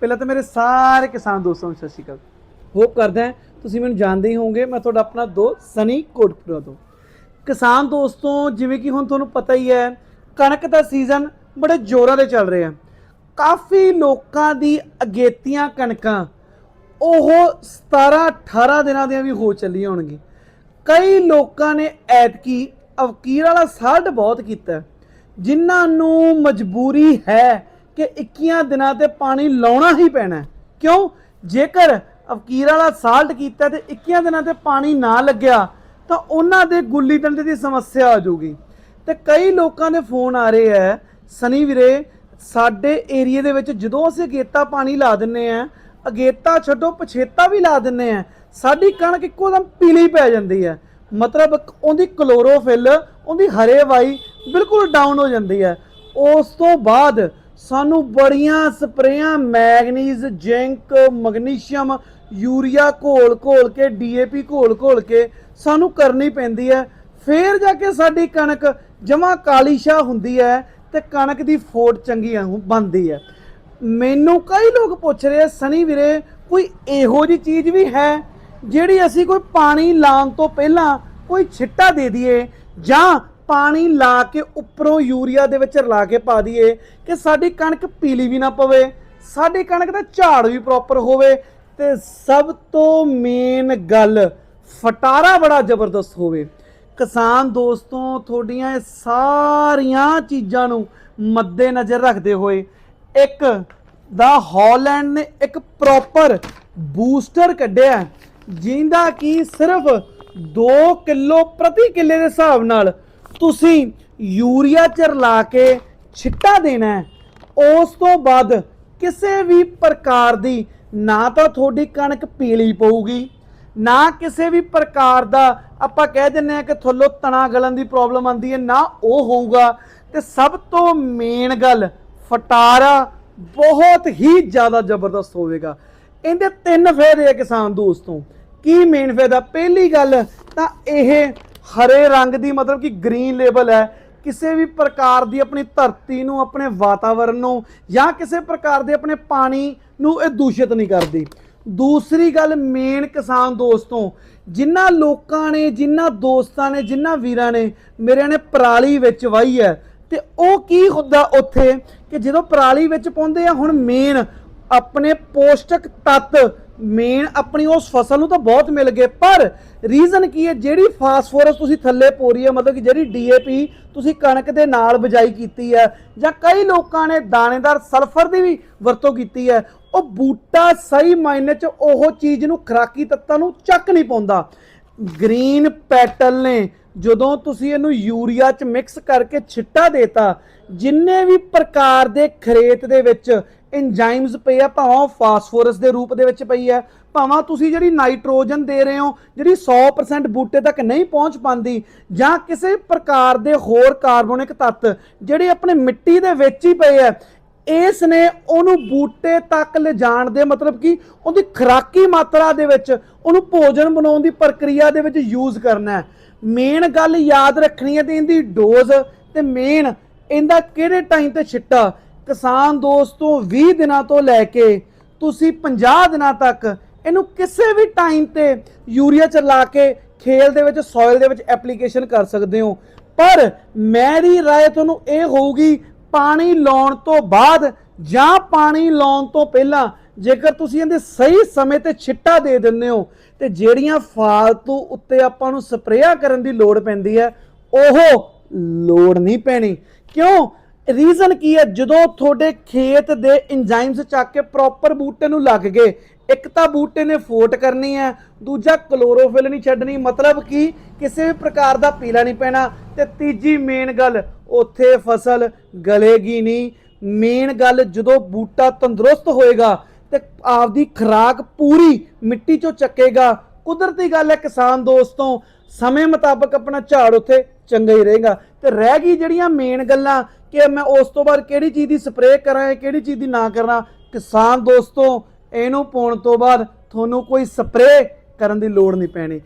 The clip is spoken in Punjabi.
ਪਹਿਲਾਂ ਤਾਂ ਮੇਰੇ ਸਾਰੇ ਕਿਸਾਨ ਦੋਸਤਾਂ ਨੂੰ ਸਤਿ ਸ਼੍ਰੀ ਅਕਾਲ। ਹੋਪ ਕਰਦਾ ਹਾਂ ਤੁਸੀਂ ਮੈਨੂੰ ਜਾਣਦੇ ਹੀ ਹੋਵੋਗੇ, ਮੈਂ ਤੁਹਾਡਾ ਆਪਣਾ ਦੋਸਤ ਸਨੀ ਕੋਟਪੁਰਾ ਤੋਂ। ਕਿਸਾਨ ਦੋਸਤੋ, ਜਿਵੇਂ ਕਿ ਹੁਣ ਤੁਹਾਨੂੰ ਪਤਾ ਹੀ ਹੈ, ਕਣਕ ਦਾ ਸੀਜ਼ਨ ਬੜੇ ਜ਼ੋਰਾਂ ਦੇ ਚੱਲ ਰਿਹਾ। ਕਾਫੀ ਲੋਕਾਂ ਦੀ ਅਗੇਤੀਆਂ ਕਣਕਾਂ, ਉਹ 17 18 ਦਿਨਾਂ ਦੀਆਂ ਵੀ ਹੋ ਚੱਲੀਆਂ ਹੋਣਗੀਆਂ। ਕਈ ਲੋਕਾਂ ਨੇ ਐਤਕੀ ਅਵਕੀਰ ਵਾਲਾ ਸਾਲਟ ਬਹੁਤ ਕੀਤਾ ਜਿਨ੍ਹਾਂ ਨੂੰ ਮਜਬੂਰੀ ਹੈ ਕਿ 21 ਦਿਨਾਂ ਤੇ ਪਾਣੀ ਲਾਉਣਾ ਹੀ ਪੈਣਾ ਕਿਉਂ? ਜੇਕਰ ਅਵਕੀਰ ਵਾਲਾ ਸਾਲਟ ਕੀਤਾ ਤੇ 21 ਦਿਨਾਂ ਤੇ ਪਾਣੀ ਨਾ ਲੱਗਿਆ, ਤਾਂ ਉਹਨਾਂ ਦੇ ਗੁੱਲੀ ਡੰਡੇ ਦੀ ਸਮੱਸਿਆ ਆ ਜਾਊਗੀ। ਤੇ ਕਈ ਲੋਕਾਂ ਦੇ ਫੋਨ ਆ ਰਹੇ ਹੈ, ਸਨੀ ਵੀਰੇ, ਸਾਡੇ ਏਰੀਏ ਦੇ ਵਿੱਚ ਜਦੋਂ ਅਸੀਂ ਅਗੇਤਾ ਪਾਣੀ ਲਾ ਦਿੰਨੇ ਆ ਅਗੇਤਾ ਛੱਡੋ, ਪਛੇਤਾ ਵੀ ਲਾ ਦਿੰਨੇ ਆ ਸਾਡੀ ਕਣਕ ਇੱਕੋ ਦਮ ਪੀਲੀ ਪੈ ਜਾਂਦੀ ਹੈ। ਮਤਲਬ ਉਹਦੀ ਕਲੋਰੋਫਿਲ, ਉਹਦੀ ਹਰੇਵਾਈ ਬਿਲਕੁਲ ਡਾਊਨ ਹੋ ਜਾਂਦੀ ਹੈ। ਉਸ ਤੋਂ ਬਾਅਦ ਸਾਨੂੰ ਬੜੀਆਂ ਸਪਰੇਆਂ ਮੈਗਨੀਜ਼ ਜ਼ਿੰਕ ਮੈਗਨੀਸ਼ੀਅਮ ਯੂਰੀਆ ਘੋਲ ਘੋਲ ਕੇ ਡੀਏਪੀ ਘੋਲ ਘੋਲ ਕੇ ਸਾਨੂੰ ਕਰਨੀ ਪੈਂਦੀ ਹੈ। ਫੇਰ ਜਾ ਕੇ ਸਾਡੀ ਕਣਕ ਜਮਾ ਕਾਲੀ ਸ਼ਾਹ ਹੁੰਦੀ ਹੈ ਤੇ ਕਣਕ ਦੀ ਫੋਟ ਚੰਗੀ ਬਣਦੀ ਹੈ। ਮੈਨੂੰ ਕਈ ਲੋਕ ਪੁੱਛ ਰਹੇ ਆ, ਸਨੀ ਵੀਰੇ ਕੋਈ ਇਹੋ ਜੀ ਚੀਜ਼ ਵੀ ਹੈ ਜਿਹੜੀ ਅਸੀਂ ਕੋਈ ਪਾਣੀ ਲਾਉਣ ਤੋਂ ਪਹਿਲਾਂ ਕੋਈ ਛਿੱਟਾ ਦੇ ਦਈਏ ਜਾਂ ਪਾਣੀ ਲਾ ਕੇ ਉੱਪਰੋਂ ਯੂਰੀਆ ਦੇ ਵਿੱਚ ਰਲਾ ਕੇ ਪਾ ਦਈਏ ਕਿ ਸਾਡੀ ਕਣਕ ਪੀਲੀ ਵੀ ਨਾ ਪਵੇ ਸਾਡੀ ਕਣਕ ਦਾ ਝਾੜ ਵੀ ਪ੍ਰੋਪਰ ਹੋਵੇ ਤੇ ਸਭ ਤੋਂ ਮੇਨ ਗੱਲ ਫਟਾਰਾ ਬੜਾ ਜ਼ਬਰਦਸਤ ਹੋਵੇ। ਕਿਸਾਨ ਦੋਸਤੋ ਤੁਹਾਡੀਆਂ ਇਹ ਸਾਰੀਆਂ ਚੀਜ਼ਾਂ ਨੂੰ ਮੱਦੇ ਨਜ਼ਰ ਰੱਖਦੇ ਹੋਏ ਇੱਕ ਦਾ ਹਾਲੈਂਡ ਨੇ ਇੱਕ ਪ੍ਰੋਪਰ ਬੂਸਟਰ ਕੱਢਿਆ ਹੈ, ਜਿਹਦਾ ਕਿ ਸਿਰਫ 2 ਕਿਲੋ ਪ੍ਰਤੀ ਕਿੱਲੇ ਦੇ ਹਿਸਾਬ ਨਾਲ ਤੁਸੀਂ ਯੂਰੀਆ ਚ ਰਲਾ ਕੇ ਛਿੱਟਾ ਦੇਣਾ ਉਸ ਤੋਂ ਬਾਅਦ ਕਿਸੇ ਵੀ ਪ੍ਰਕਾਰ ਦੀ ਨਾ ਤਾਂ ਤੁਹਾਡੀ ਕਣਕ ਪੀਲੀ ਪਊਗੀ, ਨਾ ਕਿਸੇ ਵੀ ਪ੍ਰਕਾਰ ਦਾ ਆਪਾਂ ਕਹਿ ਦਿੰਨੇ ਆ ਕਿ ਥੱਲੋਂ ਤਣਾ ਗਲਣ ਦੀ ਪ੍ਰੋਬਲਮ ਆਂਦੀ ਹੈ, ਨਾ ਉਹ ਹੋਊਗਾ। ਤੇ ਸਭ ਤੋਂ ਮੇਨ ਗੱਲ, ਫਟਾਰਾ ਬਹੁਤ ਹੀ ਜ਼ਿਆਦਾ ਜ਼ਬਰਦਸਤ ਹੋਵੇਗਾ। ਇਹਦੇ ਤਿੰਨ ਫਾਇਦੇ ਆ ਕਿਸਾਨ ਦੋਸਤੋ। ਕੀ ਮੇਨ ਫਾਇਦਾ? ਪਹਿਲੀ ਗੱਲ ਤਾਂ ਇਹ ਹਰੇ ਰੰਗ ਦੀ ਮਤਲਬ ਕਿ ਗ੍ਰੀਨ ਲੇਬਲ ਹੈ। ਕਿਸੇ ਵੀ ਪ੍ਰਕਾਰ ਦੀ ਆਪਣੀ ਧਰਤੀ ਨੂੰ, ਆਪਣੇ ਵਾਤਾਵਰਣ ਨੂੰ ਜਾਂ ਕਿਸੇ ਪ੍ਰਕਾਰ ਦੇ ਆਪਣੇ ਪਾਣੀ ਨੂੰ ਇਹ ਦੂਸ਼ਿਤ ਨਹੀਂ ਕਰਦੀ। ਦੂਸਰੀ ਗੱਲ ਮੇਨ ਕਿਸਾਨ ਦੋਸਤੋ ਜਿਨ੍ਹਾਂ ਲੋਕਾਂ ਨੇ ਜਿਨ੍ਹਾਂ ਦੋਸਤਾਂ ਨੇ ਜਿਨ੍ਹਾਂ ਵੀਰਾਂ ਨੇ ਮੇਰਿਆਂ ਨੇ ਪਰਾਲੀ ਵਿੱਚ ਵਾਹੀ ਹੈ ਤੇ ਉਹ ਕੀ ਹੁੰਦਾ ਉੱਥੇ ਕਿ ਜਦੋਂ ਪਰਾਲੀ ਵਿੱਚ ਪਾਉਂਦੇ ਆ, ਹੁਣ ਮੇਨ ਆਪਣੇ ਪੋਸ਼ਟਕ ਤੱਤ ਮੇਨ ਆਪਣੀ ਉਸ ਫਸਲ ਨੂੰ ਤਾਂ ਬਹੁਤ ਮਿਲ ਗਏ, ਪਰ ਰੀਜ਼ਨ ਕੀ ਹੈ? ਜਿਹੜੀ ਫਾਸਫੋਰਸ ਤੁਸੀਂ ਥੱਲੇ ਪੋਰੀ ਹੈ, ਮਤਲਬ ਕਿ ਜਿਹੜੀ ਡੀਏਪੀ ਤੁਸੀਂ ਕਣਕ ਦੇ ਨਾਲ ਬਜਾਈ ਕੀਤੀ ਹੈ, ਜਾਂ ਕਈ ਲੋਕਾਂ ਨੇ ਦਾਣੇਦਾਰ ਸਲਫਰ ਦੀ ਵੀ ਵਰਤੋਂ ਕੀਤੀ ਹੈ, ਉਹ ਬੂਟਾ ਸਹੀ ਮਾਇਨੇ 'ਚ ਉਹ ਚੀਜ਼ ਨੂੰ ਖਰਾਕੀ ਤੱਤਾਂ ਨੂੰ ਚੱਕ ਨਹੀਂ ਪਾਉਂਦਾ। ਗ੍ਰੀਨ ਪੈਟਲ ਨੇ ਜਦੋਂ ਤੁਸੀਂ ਇਹਨੂੰ ਯੂਰੀਆ 'ਚ ਮਿਕਸ ਕਰਕੇ ਛਿੱਟਾ ਦੇਤਾ, ਜਿੰਨੇ ਵੀ ਪ੍ਰਕਾਰ ਦੇ ਖਰੇਤ ਦੇ ਵਿੱਚ ਐਂਜ਼ਾਈਮਸ ਪਏ ਆ, ਭਾਵੇਂ ਉਹ ਫਾਸਫੋਰਸ ਦੇ ਰੂਪ ਦੇ ਵਿੱਚ ਪਈ ਹੈ ਭਾਵੇਂ ਤੁਸੀਂ ਜਿਹੜੀ ਨਾਈਟ੍ਰੋਜਨ ਦੇ ਰਹੇ ਹੋ, ਜਿਹੜੀ 100% ਬੂਟੇ ਤੱਕ ਨਹੀਂ ਪਹੁੰਚ ਪਾਉਂਦੀ, ਜਾਂ ਕਿਸੇ ਪ੍ਰਕਾਰ ਦੇ ਹੋਰ ਕਾਰਬੋਨਿਕ ਤੱਤ ਜਿਹੜੇ ਆਪਣੇ ਮਿੱਟੀ ਦੇ ਵਿੱਚ ਹੀ ਪਏ ਆ, ਇਸ ਨੇ ਉਹਨੂੰ ਬੂਟੇ ਤੱਕ ਲਿਜਾਣ ਦੇ ਮਤਲਬ ਕਿ ਉਹਦੀ ਖਰਾਕੀ ਮਾਤਰਾ ਦੇ ਵਿੱਚ ਉਹਨੂੰ ਭੋਜਨ ਬਣਾਉਣ ਦੀ ਪ੍ਰਕਿਰਿਆ ਦੇ ਵਿੱਚ ਯੂਜ਼ ਕਰਨਾ ਹੈ। ਮੇਨ ਗੱਲ ਯਾਦ ਰੱਖਣੀ ਹੈ ਤੇ ਇਹਦੀ ਡੋਜ਼ ਤੇ ਮੇਨ ਇਹਦਾ ਕਿਹੜੇ ਟਾਈਮ ਤੇ ਛਿੱਟਾ ਕਿਸਾਨ ਦੋਸਤੋ 20 ਦਿਨਾਂ ਤੋਂ ਲੈ ਕੇ ਤੁਸੀਂ 50 ਦਿਨਾਂ ਤੱਕ ਇਹਨੂੰ ਕਿਸੇ ਵੀ ਟਾਈਮ ਤੇ ਯੂਰੀਆ ਚ ਲਾ ਕੇ ਖੇਲ ਦੇ ਵਿੱਚ ਸੋਇਲ ਦੇ ਵਿੱਚ ਐਪਲੀਕੇਸ਼ਨ ਕਰ ਸਕਦੇ ਹੋ ਪਰ ਮੇਰੀ رائے ਤੁਹਾਨੂੰ ਇਹ ਹੋਊਗੀ ਪਾਣੀ ਲਾਉਣ ਤੋਂ ਬਾਅਦ ਜਾਂ ਪਾਣੀ ਲਾਉਣ ਤੋਂ ਪਹਿਲਾਂ ਜੇਕਰ ਤੁਸੀਂ ਇਹਦੇ ਸਹੀ ਸਮੇਂ ਤੇ ਛਿੱਟਾ ਦੇ ਦਿੰਦੇ ਹੋ ਤੇ ਜਿਹੜੀਆਂ ਫਾਲਤੂ ਉੱਤੇ ਆਪਾਂ ਨੂੰ ਸਪਰੇਆ ਕਰਨ ਦੀ ਲੋੜ ਪੈਂਦੀ ਹੈ ਉਹ ਲੋੜ ਨਹੀਂ ਪੈਣੀ ਕਿਉਂ ਰੀਜ਼ਨ ਕੀ ਹੈ? ਜਦੋਂ ਤੁਹਾਡੇ ਖੇਤ ਦੇ ਇੰਜਾਈਮਸ ਚੱਕ ਕੇ ਪ੍ਰੋਪਰ ਬੂਟੇ ਨੂੰ ਲੱਗ ਗਏ, ਇੱਕ ਤਾਂ ਬੂਟੇ ਨੇ ਫੋਟ ਕਰਨੀ ਹੈ, ਦੂਜਾ ਕਲੋਰੋਫਿਲ ਨਹੀਂ ਛੱਡਣੀ, ਮਤਲਬ ਕਿ ਕਿਸੇ ਵੀ ਪ੍ਰਕਾਰ ਦਾ ਪੀਲਾ ਨਹੀਂ ਪੈਣਾ, ਤੇ ਤੀਜੀ ਮੇਨ ਗੱਲ, ਉੱਥੇ ਫਸਲ ਗਲੇਗੀ ਨਹੀਂ। ਮੇਨ ਗੱਲ, ਜਦੋਂ ਬੂਟਾ ਤੰਦਰੁਸਤ ਹੋਏਗਾ ਤੇ ਆਪਦੀ ਖੁਰਾਕ ਪੂਰੀ ਮਿੱਟੀ ਚੋਂ ਚੱਕੇਗਾ। ਕੁਦਰਤੀ ਗੱਲ ਹੈ ਕਿਸਾਨ ਦੋਸਤੋ, ਸਮੇਂ ਮੁਤਾਬਕ ਆਪਣਾ ਝਾੜ ਉੱਥੇ ਚੰਗਾ ਹੀ ਰਹੇਗਾ। ਤੇ ਰਹਿ ਗਈ ਜਿਹੜੀਆਂ ਮੇਨ ਗੱਲਾਂ ਕਿ ਮੈਂ ਉਸ ਤੋਂ ਬਾਅਦ ਕਿਹੜੀ ਚੀਜ਼ ਦੀ ਸਪਰੇਅ ਕਰਾਂ ਕਿਹੜੀ ਚੀਜ਼ ਦੀ ਨਾ ਕਰਾਂ, ਕਿਸਾਨ ਦੋਸਤੋ, ਇਹਨੂੰ ਪਾਉਣ ਤੋਂ ਬਾਅਦ ਤੁਹਾਨੂੰ ਕੋਈ ਸਪਰੇਅ ਕਰਨ ਦੀ ਲੋੜ ਨਹੀਂ ਪੈਣੀ।